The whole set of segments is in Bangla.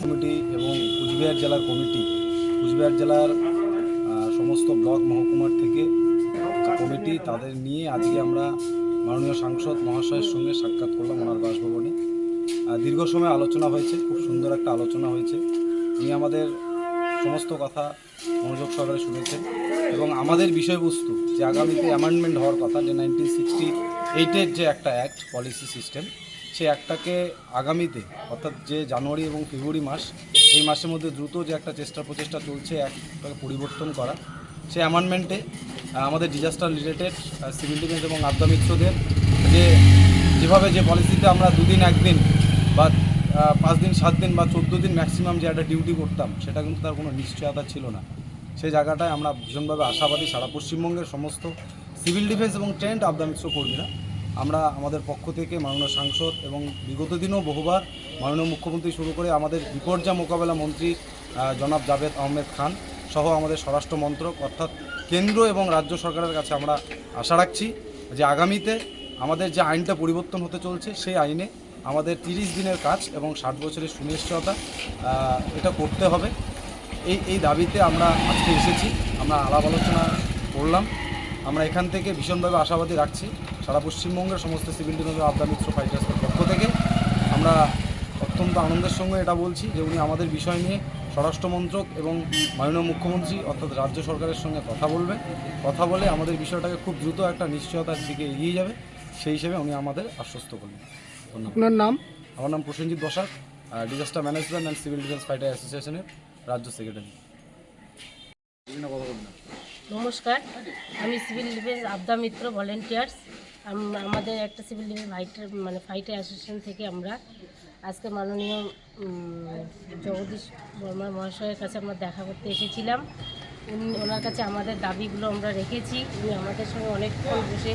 কমিটি এবং কুচবিহার জেলার কমিটি, কুচবিহার জেলার সমস্ত ব্লক মহকুমার থেকে কমিটি তাদের নিয়ে আজকে আমরা মাননীয় সাংসদ মহাশয়ের সঙ্গে সাক্ষাৎ করলাম ওনার বাসভবনে। দীর্ঘ সময় আলোচনা হয়েছে, খুব সুন্দর একটা আলোচনা হয়েছে। উনি আমাদের সমস্ত কথা মনোযোগ সহকারে শুনেছেন এবং আমাদের বিষয়বস্তু যে আগামীতে অ্যামেন্ডমেন্ট হওয়ার কথা যে নাইনটিন সিক্সটি এইটের যে একটা অ্যাক্ট পলিসি সিস্টেম সেই একটাকে আগামীতে, অর্থাৎ যে জানুয়ারি এবং ফেব্রুয়ারি মাস, এই মাসের মধ্যে দ্রুত যে একটা চেষ্টা প্রচেষ্টা চলছে অ্যাক্টটাকে পরিবর্তন করা। সেই অ্যামেন্ডমেন্টে আমাদের ডিজাস্টার রিলেটেড সিভিল ডিফেন্স এবং আবদা মিত্রদের যে, যেভাবে যে পলিসিতে আমরা দুদিন একদিন বা পাঁচ দিন সাত দিন বা চোদ্দ দিন ম্যাক্সিমাম যে একটা ডিউটি করতাম, সেটা কিন্তু তার কোনো নিশ্চয়তা ছিল না। সেই জায়গাটায় আমরা ভীষণভাবে আশাবাদী সারা পশ্চিমবঙ্গের সমস্ত সিভিল ডিফেন্স এবং ট্রেন্ড আবদা মিত্র কর্মীরা আমরা আমাদের পক্ষ থেকে মাননীয় সাংসদ এবং বিগত দিনেও বহুবার মাননীয় মুখ্যমন্ত্রী শুরু করে আমাদের বিপর্যয় মোকাবেলা মন্ত্রী জনাব জাভেদ আহমেদ খান সহ আমাদের স্বরাষ্ট্র মন্ত্রক অর্থাৎ কেন্দ্র এবং রাজ্য সরকারের কাছে আমরা আশা রাখছি যে আগামীতে আমাদের যে আইনটা পরিবর্তন হতে চলছে সেই আইনে আমাদের তিরিশ দিনের কাজ এবং ষাট বছরের সুনিশ্চয়তা এটা করতে হবে। এই এই দাবিতে আমরা আজকে এসেছি, আমরা আলাপ আলোচনা করলাম। আমরা এখান থেকে ভীষণভাবে আশাবাদী রাখছি। সারা পশ্চিমবঙ্গের সমস্ত সিভিল ডিফেন্স আবদার মিত্র ফাইটার্সের পক্ষ থেকে আমরা অত্যন্ত আনন্দের সঙ্গে এটা বলছি যে উনি আমাদের বিষয় নিয়ে স্বরাষ্ট্রমন্ত্রক এবং মাননীয় মুখ্যমন্ত্রী অর্থাৎ রাজ্য সরকারের সঙ্গে কথা বলবেন। কথা বলে আমাদের বিষয়টাকে খুব দ্রুত একটা নিশ্চয়তার দিকে এগিয়ে যাবে। সেই হিসেবে উনি আমাদের আশ্বস্ত করলেন আপনার নাম? আমার নাম Prasenjit Basak disaster management and civil defence fighter অ্যাসোসিয়েশনের রাজ্য সেক্রেটারি নমস্কার আমি civil defence Aapda Mitra volunteers আমাদের একটা সিভিল ডিফেন্স ফাইটার মানে ফাইটার অ্যাসোসিয়েশন থেকে আমরা আজকে মাননীয় জগদীশ বর্মা মহাশয়ের কাছে আমরা দেখা করতে এসেছিলাম। উনি, ওনার কাছে আমাদের দাবিগুলো আমরা রেখেছি। উনি আমাদের সঙ্গে অনেকক্ষণ বসে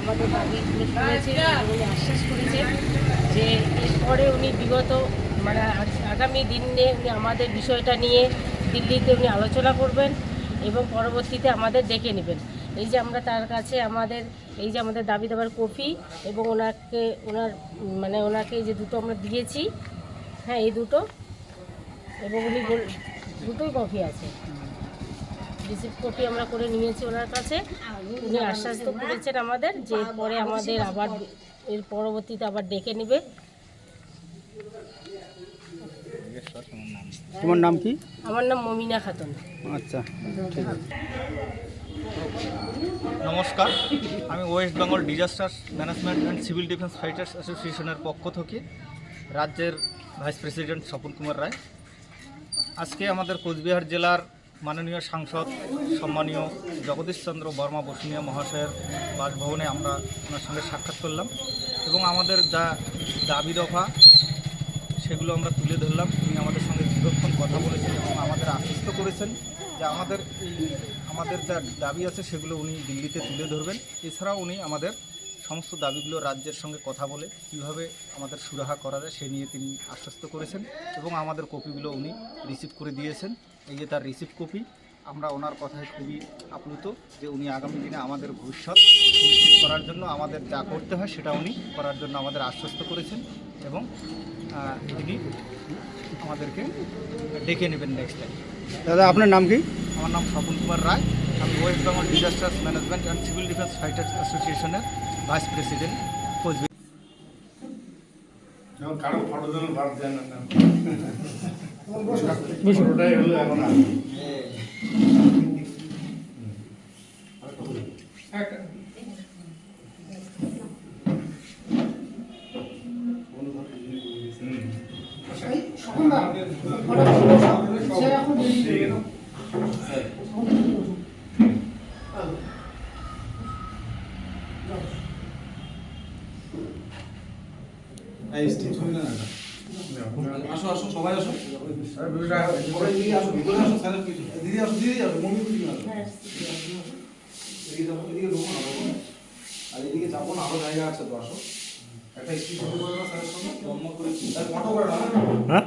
আমাদের দাবিগুলো শুনেছেন এবং উনি আশ্বাস করেছেন যে এরপরে উনি বিগত মানে আগামী দিনে উনি আমাদের বিষয়টা নিয়ে দিল্লিতে উনি আলোচনা করবেন এবং পরবর্তীতে আমাদের ডেকে নেবেন। এই যে আমরা তার কাছে আমাদের, এই যে আমাদের দাবি দাবার কপি এবং ওনাকে, ওনার মানে ওনাকে যে দুটো আমরা দিয়েছি হ্যাঁ এই দুটো এবং উনি দুটোই কপি আছে। রিসিপ্ট কপি আমরা করে নিয়েছি ওনার কাছে। উনি আশ্বাস তো করেছেন আমাদের যে পরে আমাদের আবার, এর পরবর্তীতে আবার ডেকে নেবে। তোমার নাম কি? আমার নাম মমিনা খাতুন। আচ্ছা। ঠিক আছে নমস্কার আমি west Bengal disaster management and civil defence fighters অ্যাসোসিয়েশনের পক্ষ থেকে রাজ্যের ভাইস প্রেসিডেন্ট স্বপন কুমার রায়। আজকে আমাদের কোচবিহার জেলার মাননীয় সাংসদ সম্মানীয় জগদীশ চন্দ্র বর্মা বসুনিয়া মহাশয়ের বাসভবনে আমরা ওনার সঙ্গে সাক্ষাৎ করলাম এবং আমাদের যা দাবি দফা সেগুলো আমরা তুলে ধরলাম। তিনি আমাদের সঙ্গে দীর্ঘক্ষণ কথা বলেছেন এবং আমাদের আশ্বস্ত করেছেন যে আমাদের এই আমাদের যা দাবি আছে সেগুলো উনি দিল্লিতে তুলে ধরবেন। এছাড়াও উনি আমাদের সমস্ত দাবিগুলো রাজ্যের সঙ্গে কথা বলে কীভাবে আমাদের সুরাহা করা যায় সে নিয়ে তিনি আশ্বস্ত করেছেন এবং আমাদের কপিগুলো উনি রিসিভ করে দিয়েছেন। এই যে তার রিসিভ কপি আমরা ওনার কথায় খুবই আপ্লুত যে উনি আগামী দিনে আমাদের ভবিষ্যৎ সুনিশ্চিত করার জন্য আমাদের যা করতে হয় সেটা উনি করার জন্য আমাদের আশ্বস্ত করেছেন। এবং তিনি আমাদেরকে ডেকে নেবেন নেক্সট টাইম দাদা আপনার নাম কি? আমার নাম স্বপন কুমার রায়। আমি west Bengal disasters management and civil defence fighters অ্যাসোসিয়েশনের ভাইস প্রেসিডেন্ট কোচবিহার। যেমন কারও ফটো দিলে ভারত দেয় না ফটোটাই হলো এখন আর। আসো আসো সবাই আসো এদিকে আসো ভিতরে আসো স্যার দিদি আসো দিদি আসো মমি দিদি আসো এদিকে যাব এদিকে ঢোকো না আর এদিকে যাব না আরও জায়গা আছে তো আসো একটা ফটো করে না স্যারের সঙ্গে ফটো করে না হ্যাঁ?